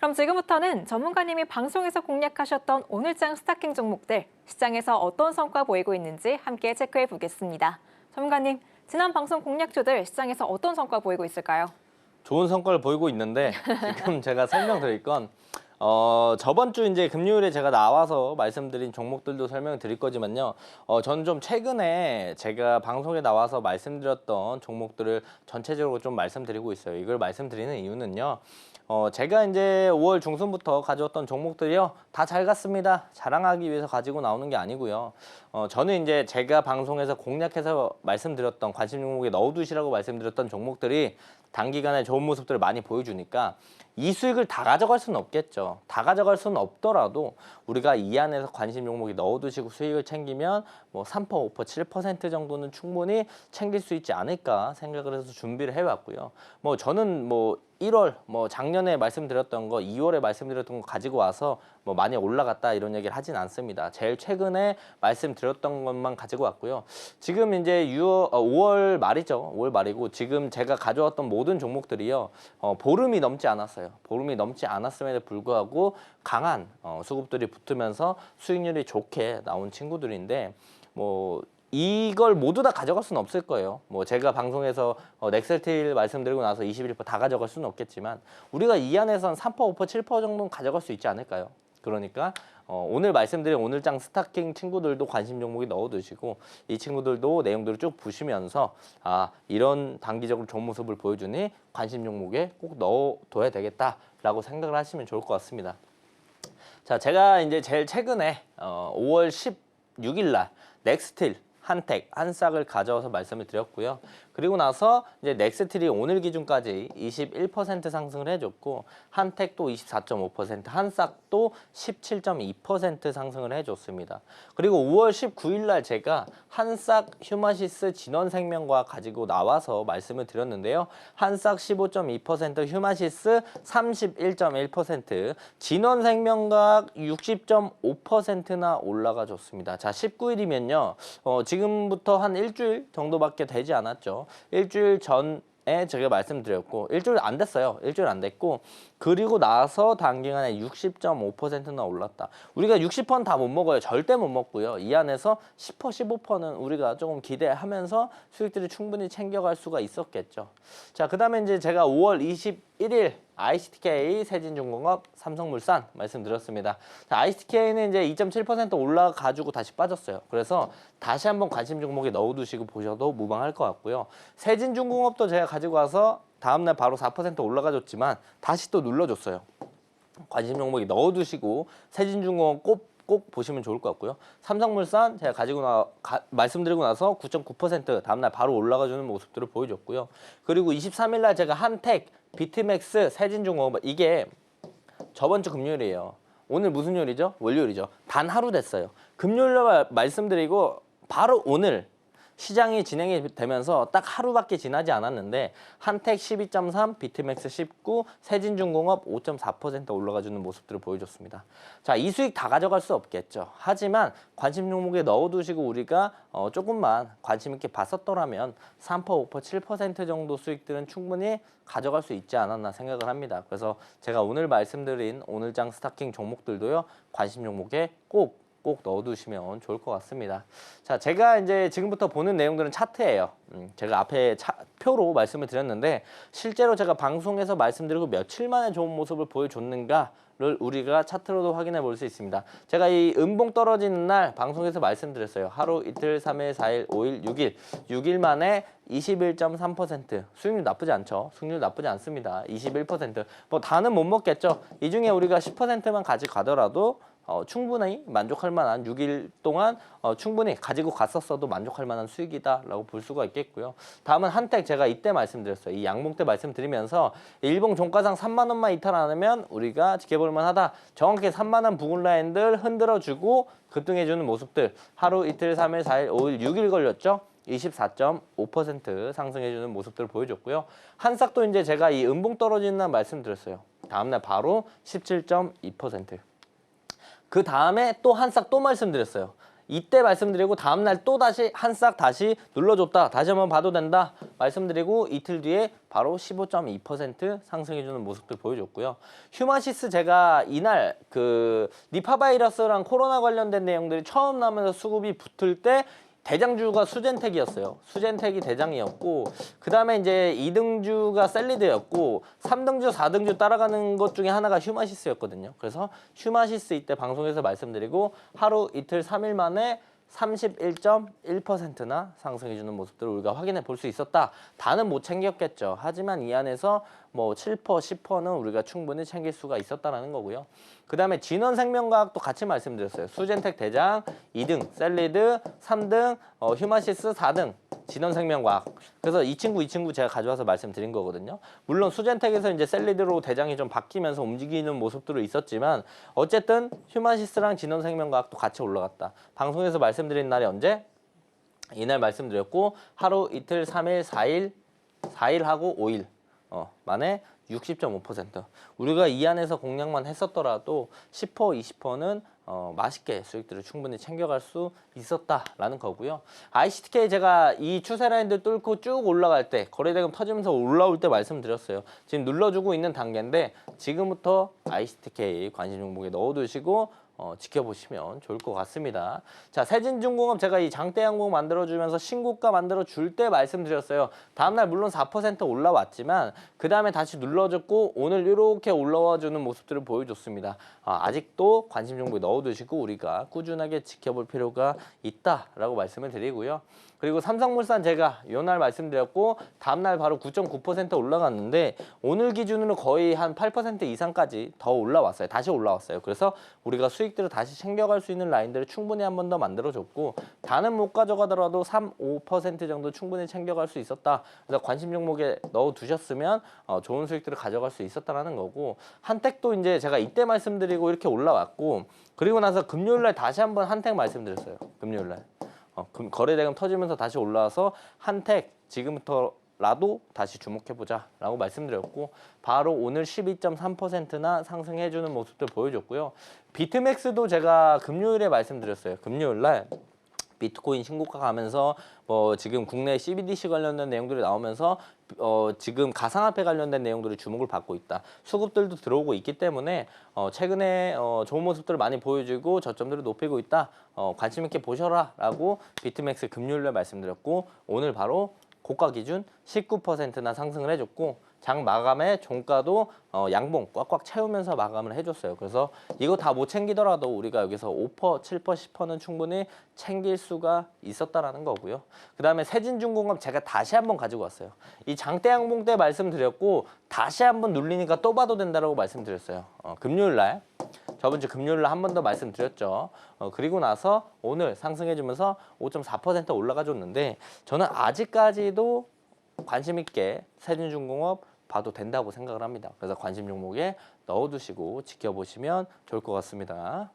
그럼 지금부터는 전문가님이 방송에서 공략하셨던 오늘장 스타킹 종목들 시장에서 어떤 성과 보이고 있는지 함께 체크해 보겠습니다. 전문가님, 지난 방송 공략주들 시장에서 어떤 성과 보이고 있을까요? 좋은 성과를 보이고 있는데 지금 제가 설명드릴 건 어, 저번 주 이제 금요일에 제가 나와서 말씀드린 종목들도 설명드릴 거지만요. 어, 저는 좀 최근에 제가 방송에 나와서 말씀드렸던 종목들을 전체적으로 좀 말씀드리고 있어요. 이걸 말씀드리는 이유는요. 어, 제가 이제 5월 중순부터 가져왔던 종목들이요. 다 잘 갔습니다. 자랑하기 위해서 가지고 나오는 게 아니고요. 어, 저는 이제 제가 방송에서 공략해서 말씀드렸던 관심 종목에 넣어두시라고 말씀드렸던 종목들이 단기간에 좋은 모습들을 많이 보여주니까 이 수익을 다 가져갈 수는 없겠죠. 다 가져갈 수는 없더라도 우리가 이 안에서 관심 종목에 넣어두시고 수익을 챙기면 뭐 3%, 5%, 7% 정도는 충분히 챙길 수 있지 않을까 생각을 해서 준비를 해왔고요. 뭐 저는 뭐 1월 뭐 작년에 말씀드렸던 거 2월에 말씀드렸던 거 가지고 와서 뭐 많이 올라갔다 이런 얘기를 하진 않습니다. 제일 최근에 말씀드렸던 것만 가지고 왔고요. 지금 이제 6월, 어, 5월 말이죠. 5월 말이고 지금 제가 가져왔던 모든 종목들이요. 어, 보름이 넘지 않았어요. 보름이 넘지 않았음에도 불구하고 강한 어, 수급들이 붙으면서 수익률이 좋게 나온 친구들인데 뭐 이걸 모두 다 가져갈 수는 없을 거예요. 뭐 제가 방송에서 어, 넥셀틸 말씀드리고 나서 21%다 가져갈 수는 없겠지만 우리가 이 안에선 3%, 5%, 7% 정도는 가져갈 수 있지 않을까요? 그러니까 어, 오늘 말씀드린 오늘장 스타킹 친구들도 관심 종목에 넣어두시고 이 친구들도 내용들을 쭉 보시면서 아 이런 단기적으로 좋은 모습을 보여주니 관심 종목에 꼭 넣어둬야 되겠다라고 생각을 하시면 좋을 것 같습니다. 자, 제가 이제 제일 최근에 어, 5월 16일 날 넥스틸 한택 한 싹을 가져와서 말씀을 드렸고요. 그리고 나서 이제 넥스틸이 오늘 기준까지 21% 상승을 해줬고 한택도 24.5%, 한싹도 17.2% 상승을 해줬습니다. 그리고 5월 19일 날 제가 한싹 휴마시스 진원생명과 가지고 나와서 말씀을 드렸는데요. 한싹 15.2%, 휴마시스 31.1%, 진원생명각 60.5%나 올라가 줬습니다. 자, 19일이면요. 어, 지금부터 한 일주일 정도밖에 되지 않았죠. 일주일 전 에 제가 말씀드렸고 일주일 안 됐어요. 일주일 안 됐고 그리고 나서 단기간에 60.5%나 올랐다. 우리가 60%는 다 못 먹어요. 절대 못 먹고요. 이 안에서 10% 15%는 우리가 조금 기대하면서 수익들을 충분히 챙겨갈 수가 있었겠죠. 자, 그다음에 이제 제가 5월 21일 ICTK, 세진중공업, 삼성물산 말씀드렸습니다. 자, ICTK는 이제 2.7% 올라가지고 다시 빠졌어요. 그래서 다시 한번 관심 종목에 넣어두시고 보셔도 무방할 것 같고요. 세진중공업도 제가 가지고 와서 다음날 바로 4% 올라가줬지만 다시 또 눌러줬어요. 관심 종목에 넣어두시고 세진중공업 꼭, 꼭 보시면 좋을 것 같고요. 삼성물산 제가 가지고 나 가, 말씀드리고 나서 9.9% 다음날 바로 올라가주는 모습들을 보여줬고요. 그리고 23일 날 제가 한택, 비트맥스, 세진중공업 이게 저번 주 금요일이에요. 오늘 무슨 요일이죠? 월요일이죠. 단 하루 됐어요. 금요일 날 말씀드리고 바로 오늘 시장이 진행이 되면서 딱 하루밖에 지나지 않았는데 한택 12.3, 비트맥스 19, 세진중공업 5.4% 올라가주는 모습들을 보여줬습니다. 자, 이 수익 다 가져갈 수 없겠죠. 하지만 관심 종목에 넣어두시고 우리가 어, 조금만 관심 있게 봤었더라면 3%, 5%, 7% 정도 수익들은 충분히 가져갈 수 있지 않았나 생각을 합니다. 그래서 제가 오늘 말씀드린 오늘장 스타킹 종목들도요 관심 종목에 꼭 꼭 넣어두시면 좋을 것 같습니다. 자, 제가 이제 지금부터 보는 내용들은 차트예요. 음, 제가 앞에 차, 표로 말씀을 드렸는데 실제로 제가 방송에서 말씀드리고 며칠 만에 좋은 모습을 보여줬는가 를 우리가 차트로도 확인해 볼 수 있습니다. 제가 이 음봉 떨어지는 날 방송에서 말씀드렸어요. 하루, 이틀, 3일, 4일, 5일, 6일. 6일 만에 21.3% 수익률 나쁘지 않죠. 수익률 나쁘지 않습니다. 21%뭐 다는 못 먹겠죠. 이 중에 우리가 10%만 가져가더라도 어, 충분히 만족할 만한 6일 동안 어, 충분히 가지고 갔었어도 만족할 만한 수익이다라고 볼 수가 있겠고요. 다음은 한택 제가 이때 말씀드렸어요. 이 양봉 때 말씀드리면서 일봉 종가상 3만 원만 이탈 안 하면 우리가 지켜볼 만하다. 정확히 3만 원 부근 라인들 흔들어주고 급등해주는 모습들 하루 이틀 3일 4일 5일 6일 걸렸죠. 24.5% 상승해주는 모습들을 보여줬고요. 한싹도 이제 제가 이 음봉 떨어지는 날 말씀드렸어요. 다음날 바로 17.2%. 그 다음에 또 한 싹 또 말씀드렸어요. 이때 말씀드리고 다음 날 또 다시 한 싹 다시 눌러줬다. 다시 한번 봐도 된다. 말씀드리고 이틀 뒤에 바로 15.2% 상승해 주는 모습들 보여줬고요. 휴마시스 제가 이날 그 니파 바이러스랑 코로나 관련된 내용들이 처음 나면서 수급이 붙을 때 대장주가 수젠텍이었어요. 수젠텍이 대장이었고 그 다음에 이제 2등주가 셀리드였고 3등주, 4등주 따라가는 것 중에 하나가 휴마시스였거든요. 그래서 휴마시스 이때 방송에서 말씀드리고 하루 이틀 3일 만에 31.1%나 상승해주는 모습들을 우리가 확인해 볼 수 있었다. 다는 못 챙겼겠죠. 하지만 이 안에서 뭐 7%, 10%는 우리가 충분히 챙길 수가 있었다라는 거고요. 그 다음에 진원생명과학도 같이 말씀드렸어요. 수젠텍 대장 2등, 셀리드 3등, 어, 휴마시스 4등, 진원생명과학. 그래서 이 친구 이 친구 제가 가져와서 말씀드린 거거든요. 물론 수젠텍에서 이제 셀리드로 대장이 좀 바뀌면서 움직이는 모습들은 있었지만 어쨌든 휴마시스랑 진원생명과학도 같이 올라갔다. 방송에서 말씀드린 날이 언제? 이날 말씀드렸고 하루 이틀 3일 4일 4일 하고 5일 어, 만에 60.5% 우리가 이 안에서 공략만 했었더라도 10% 20%는 어, 맛있게 수익들을 충분히 챙겨갈 수 있었다라는 거고요. ICTK 제가 이 추세 라인들 뚫고 쭉 올라갈 때 거래대금 터지면서 올라올 때 말씀드렸어요. 지금 눌러주고 있는 단계인데 지금부터 ICTK 관심 종목에 넣어두시고 어, 지켜보시면 좋을 것 같습니다. 자, 세진중공업 제가 이 장대 항목 만들어주면서 신고가 만들어줄 때 말씀드렸어요. 다음날 물론 4% 올라왔지만 그 다음에 다시 눌러줬고 오늘 이렇게 올라와주는 모습들을 보여줬습니다. 아, 아직도 관심 종목에 넣어두시고 우리가 꾸준하게 지켜볼 필요가 있다라고 말씀을 드리고요. 그리고 삼성물산 제가 요 날 말씀드렸고 다음날 바로 9.9% 올라갔는데 오늘 기준으로 거의 한 8% 이상까지 더 올라왔어요. 다시 올라왔어요. 그래서 우리가 수익들을 다시 챙겨갈 수 있는 라인들을 충분히 한 번 더 만들어줬고 다는 못 가져가더라도 3, 5% 정도 충분히 챙겨갈 수 있었다. 그래서 관심 종목에 넣어두셨으면 어, 좋은 수익들을 가져갈 수 있었다라는 거고 한택도 이제 제가 이때 말씀드리고 이렇게 올라왔고 그리고 나서 금요일날 다시 한번 한택 말씀드렸어요. 금요일날. 어, 금- 거래 대금 터지면서 다시 올라와서 한택 지금부터라도 다시 주목해보자 라고 말씀드렸고 바로 오늘 12.3%나 상승해주는 모습들 보여줬고요. 비트맥스도 제가 금요일에 말씀드렸어요. 금요일날 비트코인 신고가 가면서 뭐 지금 국내 CBDC 관련된 내용들이 나오면서 어 지금 가상화폐 관련된 내용들이 주목을 받고 있다. 수급들도 들어오고 있기 때문에 어 최근에 어 좋은 모습들을 많이 보여주고 저점들을 높이고 있다. 어 관심 있게 보셔라라고 비트맥스 금요일에 말씀드렸고 오늘 바로 고가 기준 19%나 상승을 해줬고 장 마감에 종가도 어, 양봉 꽉꽉 채우면서 마감을 해줬어요. 그래서 이거 다 못 챙기더라도 우리가 여기서 5%, 7%, 10%는 충분히 챙길 수가 있었다라는 거고요. 그 다음에 세진중공업 제가 다시 한번 가지고 왔어요. 이 장대 양봉 때 말씀드렸고 다시 한번 눌리니까 또 봐도 된다라고 말씀드렸어요. 어, 금요일 날 저번 주 금요일 날한번 더 말씀드렸죠. 어, 그리고 나서 오늘 상승해주면서 5.4% 올라가 줬는데 저는 아직까지도 관심 있게 세진중공업 봐도 된다고 생각을 합니다. 그래서 관심 종목에 넣어두시고 지켜보시면 좋을 것 같습니다.